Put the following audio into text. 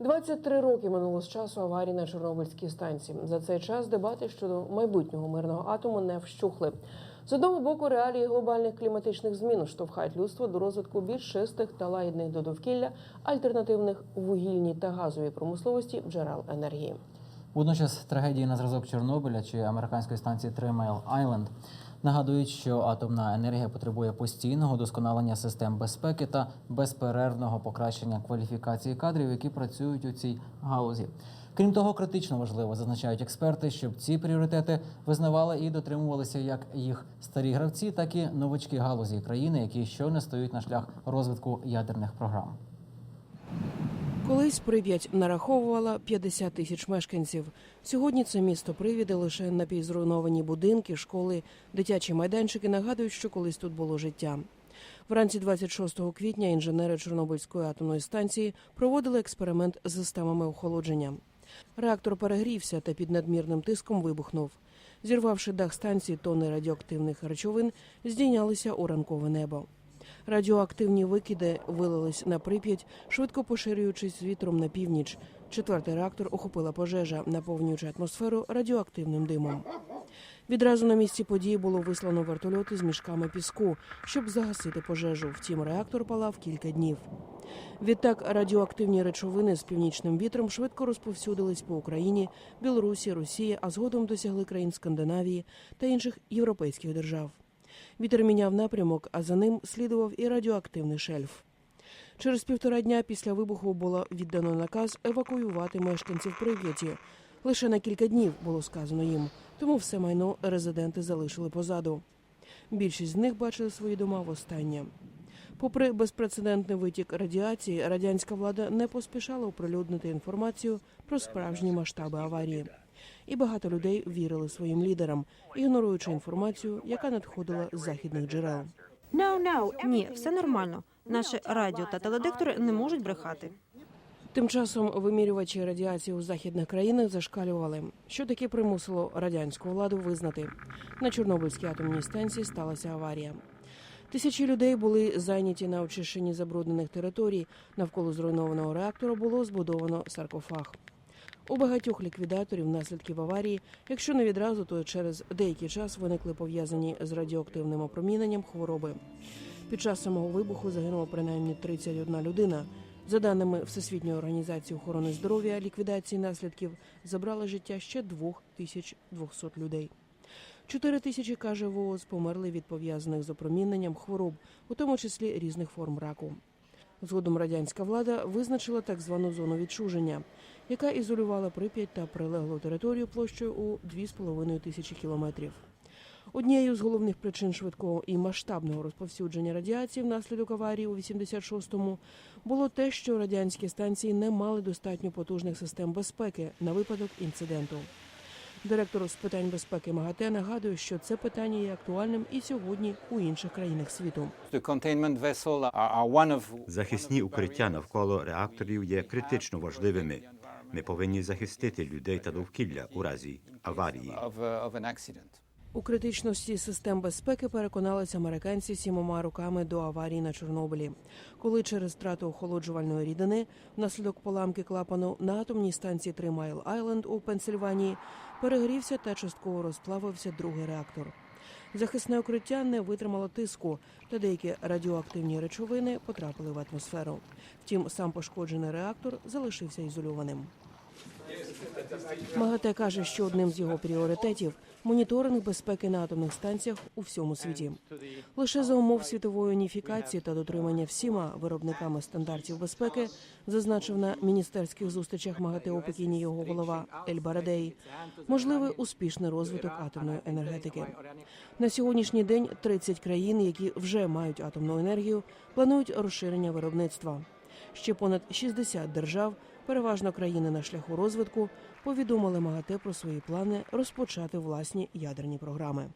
23 роки минуло з часу аварії на Чорнобильській станції. За цей час дебати щодо майбутнього мирного атому не вщухли. З одного боку, реалії глобальних кліматичних змін штовхають людство до розвитку більш чистих та лагідних до довкілля альтернативних вугільній та газовій промисловості джерел енергії. Водночас трагедії на зразок Чорнобиля чи американської станції Три Майл Айленд нагадують, що атомна енергія потребує постійного досконалення систем безпеки та безперервного покращення кваліфікації кадрів, які працюють у цій галузі. Крім того, критично важливо зазначають експерти, щоб ці пріоритети визнавали і дотримувалися як їх старі гравці, так і новачки галузі країни, які щойно стають на шлях розвитку ядерних програм. Колись Прип'ять нараховувала 50 тисяч мешканців. Сьогодні це місто привіде лише напівзруйновані будинки, школи, дитячі майданчики нагадують, що колись тут було життя. Вранці 26 квітня інженери Чорнобильської атомної станції проводили експеримент з системами охолодження. Реактор перегрівся та під надмірним тиском вибухнув. Зірвавши дах станції, тони радіоактивних речовин здійнялися у ранкове небо. Радіоактивні викиди вилились на Прип'ять, швидко поширюючись з вітром на північ. Четвертий реактор охопила пожежа, наповнюючи атмосферу радіоактивним димом. Відразу на місці події було вислано вертольоти з мішками піску, щоб загасити пожежу. Втім, реактор палав кілька днів. Відтак радіоактивні речовини з північним вітром швидко розповсюдились по Україні, Білорусі, Росії, а згодом досягли країн Скандинавії та інших європейських держав. Вітер міняв напрямок, а за ним слідував і радіоактивний шельф. Через півтора дня після вибуху було віддано наказ евакуювати мешканців Прип'яті. Лише на кілька днів було сказано їм, тому все майно резиденти залишили позаду. Більшість з них бачили свої дома востаннє. Попри безпрецедентний витік радіації, радянська влада не поспішала оприлюднити інформацію про справжні масштаби аварії. І багато людей вірили своїм лідерам, ігноруючи інформацію, яка надходила з західних джерел. Ні, все нормально. Наші радіо та теледиктори не можуть брехати. Тим часом вимірювачі радіації у західних країнах зашкалювали, що таки примусило радянську владу визнати на Чорнобильській атомній станції сталася аварія. Тисячі людей були зайняті на очищенні забруднених територій. Навколо зруйнованого реактора було збудовано саркофаг. У багатьох ліквідаторів наслідків аварії, якщо не відразу, то через деякий час виникли пов'язані з радіоактивним опроміненням хвороби. Під час самого вибуху загинуло принаймні 31 людина. За даними Всесвітньої організації охорони здоров'я, ліквідації наслідків забрали життя ще 2200 людей. 4 тисячі, каже ВООЗ, померли від пов'язаних з опроміненням хвороб, у тому числі різних форм раку. Згодом радянська влада визначила так звану зону відчуження, яка ізолювала Прип'ять та прилеглу територію площею у 2,5 тисячі кілометрів. Однією з головних причин швидкого і масштабного розповсюдження радіації внаслідок аварії у 86-му було те, що радянські станції не мали достатньо потужних систем безпеки на випадок інциденту. Директор з питань безпеки МАГАТЕ нагадує, що це питання є актуальним і сьогодні у інших країнах світу. Захисні укриття навколо реакторів є критично важливими. Ми повинні захистити людей та довкілля у разі аварії. У критичності систем безпеки переконалися американці сімома роками до аварії на Чорнобилі, коли через втрату охолоджувальної рідини внаслідок поламки клапану на атомній станції Три Майл Айленд у Пенсильванії перегрівся та частково розплавився другий реактор. Захисне укриття не витримало тиску, та деякі радіоактивні речовини потрапили в атмосферу. Втім, сам пошкоджений реактор залишився ізольованим. МАГАТЕ каже, що одним з його пріоритетів моніторинг безпеки на атомних станціях у всьому світі. Лише за умов світової уніфікації та дотримання всіма виробниками стандартів безпеки, зазначив на міністерських зустрічах МАГАТЕ у Пекіні його голова Ель Барадей, можливий успішний розвиток атомної енергетики. На сьогоднішній день 30 країн, які вже мають атомну енергію, планують розширення виробництва. Ще понад 60 держав, переважно країни на шляху розвитку, повідомили МАГАТЕ про свої плани розпочати власні ядерні програми.